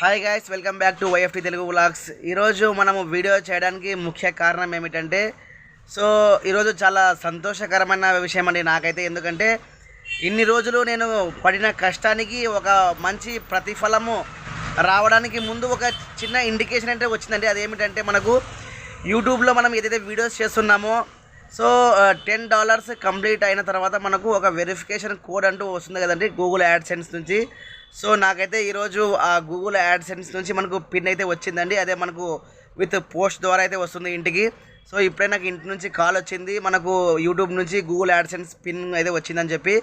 Hi guys welcome back to YFT Telugu vlogs ఈరోజు మనము video చేయడానికి ముఖ్య కారణం ఏమిటంటే సో ఈరోజు చాలా సంతోషకరమైన విషయం అండి నాకైతే. ఎందుకంటే ఇన్ని రోజులు నేను పడిన కష్టానికి ఒక మంచి ప్రతిఫలము రావడానికి ముందు ఒక చిన్న ఇండికేషన్ అంటే వచ్చిందండి. అదేమిటంటే మనకు యూట్యూబ్లో మనం ఏదైతే వీడియోస్ చేస్తున్నామో సో టెన్ డాలర్స్ కంప్లీట్ అయిన తర్వాత మనకు ఒక వెరిఫికేషన్ కోడ్ అంటూ వస్తుంది కదండి గూగుల్ యాడ్సెన్స్ నుంచి. సో నాకైతే ఈరోజు ఆ గూగుల్ యాడ్సెన్స్ నుంచి మనకు పిన్ అయితే వచ్చిందండి. అదే మనకు విత్ పోస్ట్ ద్వారా అయితే వస్తుంది ఇంటికి. సో ఇప్పుడే నాకు ఇంటి నుంచి కాల్ వచ్చింది. మనకు యూట్యూబ్ నుంచి గూగుల్ యాడ్సెన్స్ పిన్ అయితే వచ్చిందని చెప్పి.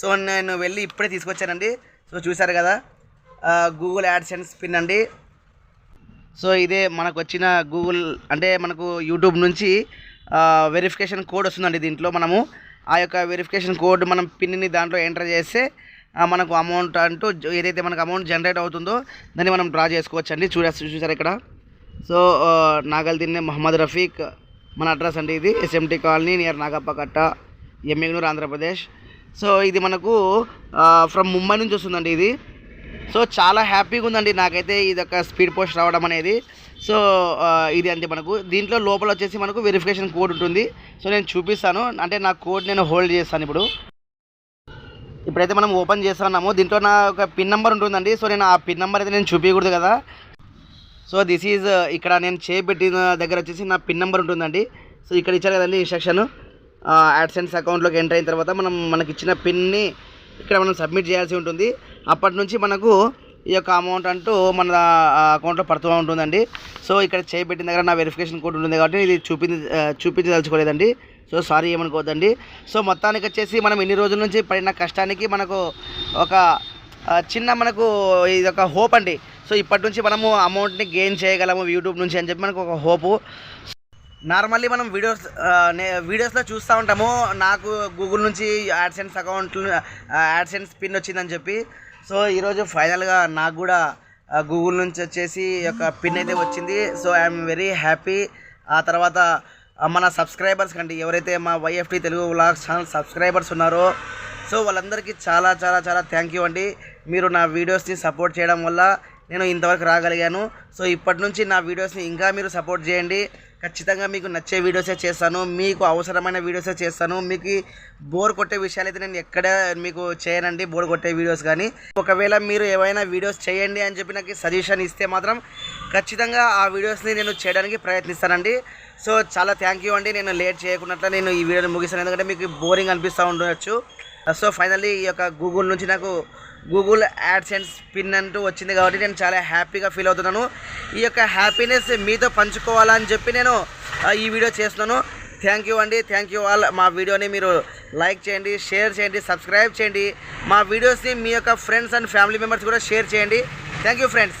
సో నేను వెళ్ళి ఇప్పుడే తీసుకొచ్చానండి. సో చూసారు కదా గూగుల్ యాడ్సెన్స్ పిన్ అండి. సో ఇదే మనకు వచ్చిన గూగుల్ అంటే మనకు యూట్యూబ్ నుంచి వెరిఫికేషన్ కోడ్ వస్తుందండి దీంట్లో మనము. ఆ యొక్క వెరిఫికేషన్ కోడ్ మనం పిన్ని దాంట్లో ఎంటర్ చేస్తే మనకు అమౌంట్ అంటూ ఏదైతే మనకు అమౌంట్ జనరేట్ అవుతుందో దాన్ని మనం డ్రా చేసుకోవచ్చు అండి చూడ చూసారు ఇక్కడ? సో నాగల్దిన్నే మహమ్మద్ రఫీక్ మన అడ్రస్ అండి ఇది. SMT colony near Nagappakatta Yemmiganur Andhra Pradesh so ఇది మనకు ఫ్రమ్ ముంబై నుంచి వస్తుందండి ఇది. సో చాలా హ్యాపీగా ఉందండి. నాకైతే ఇది ఒక స్పీడ్ పోస్ట్ రావడం అనేది. సో ఇది అంతే మనకు. దీంట్లో లోపల వచ్చేసి మనకు వెరిఫికేషన్ కోడ్ ఉంటుంది. సో నేను చూపిస్తాను. అంటే నా కోడ్ నేను హోల్డ్ చేస్తాను ఇప్పుడు. ఇప్పుడైతే మనం ఓపెన్ చేస్తున్నాము దీంట్లో నా ఒక పిన్ నెంబర్ ఉంటుందండి. సో నేను ఆ పిన్ నెంబర్ అయితే నేను చూపించకూడదు కదా. సో దిస్ ఈజ్ uh, ఇక్కడ నేను చేపెట్టిన దగ్గర వచ్చేసి నా పిన్ నెంబర్ ఉంటుందండి. సో ఇక్కడ ఇచ్చారు కదండి ఇన్స్ట్రక్షన్ యాడ్సెన్స్ అకౌంట్లోకి ఎంటర్ అయిన తర్వాత మనం మనకి ఇచ్చిన పిన్ని ఇక్కడ మనం సబ్మిట్ చేయాల్సి ఉంటుంది. అప్పటి నుంచి మనకు ఈ యొక్క అమౌంట్ అంటూ మన అకౌంట్లో పడుతూ ఉంటుందండి. సో ఇక్కడ చేపెట్టిన దగ్గర నా వెరిఫికేషన్ కోడ్ ఉంటుంది కాబట్టి ఇది చూపించి uh, చూపించదలుచుకోలేదండి. సో సారీ ఏమనుకోవద్దండి. సో మొత్తానికి వచ్చేసి మనం ఇన్ని రోజుల నుంచి పడిన కష్టానికి మనకు ఒక చిన్న మనకు ఇది ఒక హోప్ అండి. సో ఇప్పటి నుంచి మనము అమౌంట్ని గెయిన్ చేయగలము యూట్యూబ్ నుంచి అని చెప్పి మనకు ఒక హోపు. నార్మల్లీ మనం వీడియోస్ నే- వీడియోస్లో చూస్తూ ఉంటాము. నాకు గూగుల్ నుంచి యాడ్సెన్స్ అకౌంట్ యాడ్సెన్స్ పిన్ వచ్చిందని చెప్పి. సో ఈరోజు ఫైనల్గా నాకు కూడా గూగుల్ నుంచి వచ్చేసి ఒక పిన్ అయితే వచ్చింది. So I'm very happy. ఆ తర్వాత మన సబ్స్క్రైబర్స్ కండి. ఎవరైతే మా YFT Telugu vlogs channel subscribers ఉన్నారో సో వాళ్ళందరికీ చాలా చాలా చాలా థ్యాంక్ యూ అండి. మీరు నా వీడియోస్ని సపోర్ట్ చేయడం వల్ల నేను ఇంతవరకు రాగలిగాను. సో ఇప్పటి నుంచి నా వీడియోస్ని ఇంకా మీరు సపోర్ట్ చేయండి. ఖచ్చితంగా మీకు నచ్చే వీడియోసే చేస్తాను. మీకు అవసరమైన వీడియోసే చేస్తాను. మీకు బోర్ కొట్టే విషయాలు అయితే నేను ఎక్కడ మీకు చేయనండి బోర్ కొట్టే వీడియోస్ కానీ. ఒకవేళ మీరు ఏమైనా వీడియోస్ చేయండి అని చెప్పి నాకు సజెషన్ ఇస్తే మాత్రం ఖచ్చితంగా ఆ వీడియోస్ని నేను చేయడానికి ప్రయత్నిస్తానండి. సో చాలా థ్యాంక్ యూ అండి. నేను లేట్ చేయకున్నట్లు నేను ఈ వీడియోని ముగిస్తాను. ఎందుకంటే మీకు బోరింగ్ అనిపిస్తూ ఉండవచ్చు సో ఫైనల్లీ ఈ యొక్క గూగుల్ నుంచి నాకు గూగుల్ యాడ్సెన్స్ పిన్ అంటూ వచ్చింది కాబట్టి నేను చాలా హ్యాపీగా ఫీల్ అవుతున్నాను. ఈ యొక్క హ్యాపీనెస్ మీతో పంచుకోవాలని చెప్పి నేను ఈ వీడియో చేస్తున్నాను. థ్యాంక్ యూ అండి. థ్యాంక్ యూ ఆల్ మా వీడియోని మీరు లైక్ చేయండి షేర్ చేయండి సబ్స్క్రైబ్ చేయండి. మా వీడియోస్ని మీ యొక్క ఫ్రెండ్స్ అండ్ ఫ్యామిలీ మెంబర్స్ కూడా షేర్ చేయండి. Thank you friends